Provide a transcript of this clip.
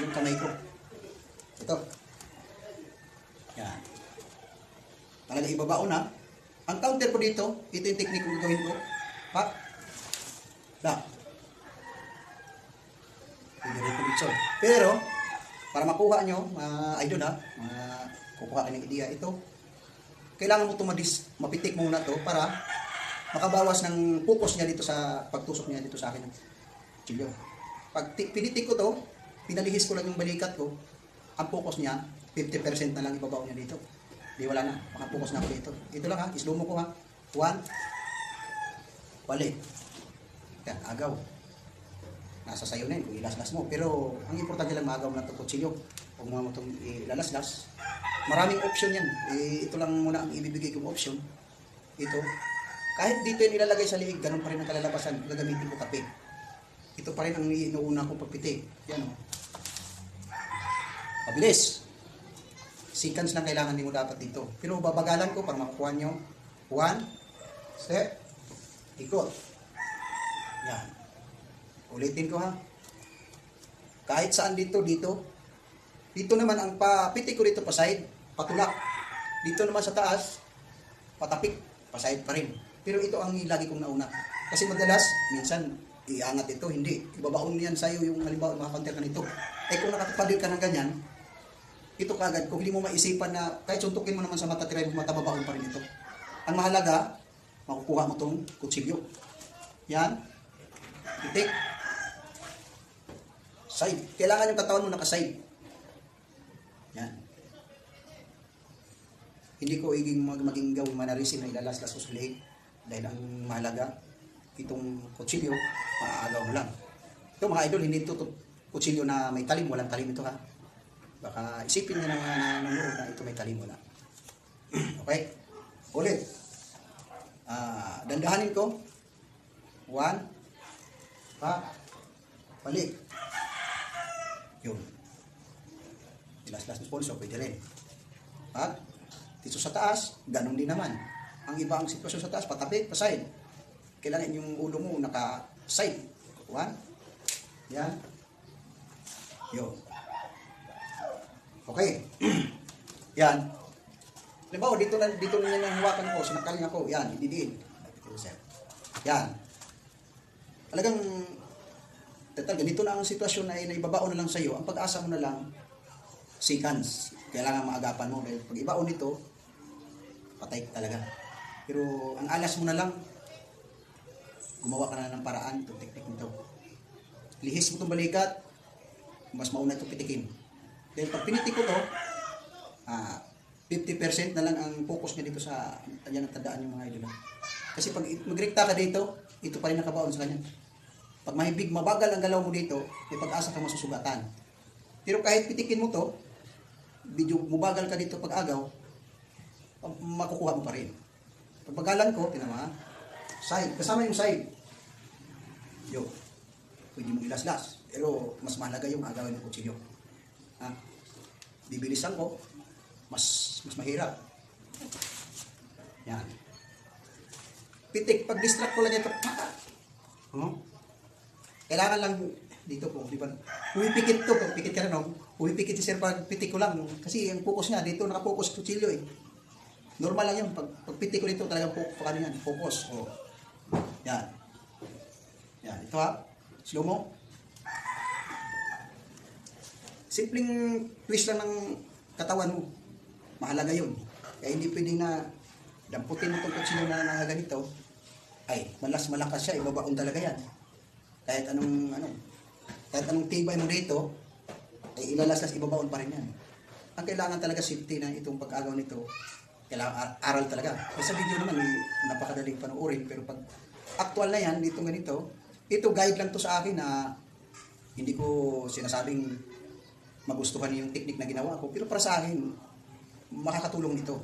yung kamay ko. Ito. Yan. Talaga ibabao na. Ang counter ko dito, ito yung technique kong gagawin ko. Ha? Da. Ko. Pero, para makuha nyo, mga idol ha, mga kukuha kayo ng ideya, ito, kailangan mo tumadis, mapitik muna to para makabawas ng focus niya dito sa pagtusok niya dito sa akin. Chilyo. Pag ti- pinitik ko to, pinalihis ko lang yung balikat ko, ang focus niya, 50% na lang ibabaw niya dito. Di wala na, makapokus na ako dito. Ito lang ha, islo mo ko ha. One, balik. Yan, agaw. Nasa sayo na yun, kung ilaslas mo. Pero, ang importante lang maagaw na ito kutsilyo. Huwag mo itong ilalaslas. Maraming option yan. Eh, ito lang muna ang ibibigay kong option. Ito. Kahit dito yung ilalagay sa liig, ganun pa rin ang kalalabasan. Gagamitin ko kape. Ito pa rin ang inuuna kong pagpitik. Yan o. Mabilis. Seconds lang kailangan din mo dapat dito. Pero babagalan ko para makukuha nyo. One, set, ikot. Yan. Ulitin ko ha. Kahit saan dito, dito. Dito naman ang papitik ko dito pa side, patulak. Dito naman sa taas, patapik, pa side pa rin. Pero ito ang lagi kong nauna. Kasi madalas, minsan, iangat ito, hindi. Ibabaon yan sa'yo yung halimbawa mga counter ka nito. Eh kung nakatapadir ka ng ganyan, ito kagad, kung hindi mo maisipan na kahit suntukin mo naman sa mata, try mo matababaon pa rin ito. Ang mahalaga, makukuha mo tong kutsilyo. Yan. Itik. Side. Kailangan yung katawan mo nakaside. Yan. Hindi ko iging mag maging gawing manarisin na ilalaslas ko sa leeg. Dahil ang mahalaga, itong kutsilyo, maaagaw mo lang. Ito mga idol, hindi ito to- kutsilyo na may talim. Walang talim ito ha. Baka isipin nyo na mga nanonood na ito may talim wala. okay? Ulit. Ah, dandahanin ko. One. Pa. Balik. Yun. Ilas-las ng sponsor, pwede rin. At dito sa taas, ganun din naman. Ang iba ang sitwasyon sa taas, patabi, paside. Kailangan yung ulo mo naka-side. One. Yan. Yun. Okay. Yan. Halimbawa, dito na dito na yan ang hawakan ko, sinakal niya ako. Yan, ididiin. Yan. Talagang Total, ganito na ang sitwasyon na naibabaon na lang sa iyo. Ang pag-asa mo na lang, seconds. Kailangan maagapan mo. Dahil pag ibaon nito, patay talaga. Pero ang alas mo na lang, gumawa ka na ng paraan itong teknik nito. Lihis mo itong balikat, mas mauna itong pitikin. Dahil pag pinitik ko to, ah, 50% na lang ang focus niya dito sa yan ang tandaan yung mga idol. Kasi pag magrekta ka dito, ito pa rin nakabaon sa kanya. Pag mahibig, mabagal ang galaw mo dito, may pag-asa kang masusugatan. Pero kahit pitikin mo to, medyo mubagal ka dito pag agaw, makukuha mo pa rin. Pag bagalan ko, tinama, side, kasama yung side. Yo, pwede mo ilaslas. Pero mas mahalaga yung agawin ng kutsilyo. Ha? Bibilisan ko, mas mas mahirap. Yan. Pitik, pag distract ko lang ito, huh? Kailangan lang dito po, di ba? Pumipikit to, pag pikit ka na no, pumipikit si sir pag pitik ko lang. Kasi ang focus niya, dito nakapokus kutsilyo eh. Normal lang yan, pag, pag pitik ko dito talagang focus, ano focus. Oh. Yan. Yan, ito ha. Slow mo. Simpleng twist lang ng katawan mo. Mahalaga yun. Kaya hindi pwedeng na damputin mo itong kutsilyo na nakaganito. Ay, malas malakas siya, ibabaon talaga yan kahit anong ano kahit anong tibay mo dito ay ilalaslas ibabaon pa rin yan ang kailangan talaga safety na itong pag-agaw nito kailangan ar- aral talaga sa video naman eh, napakadaling panoorin pero pag actual na yan dito ganito ito guide lang to sa akin na hindi ko sinasabing magustuhan yung technique na ginawa ko. Pero para sa akin makakatulong ito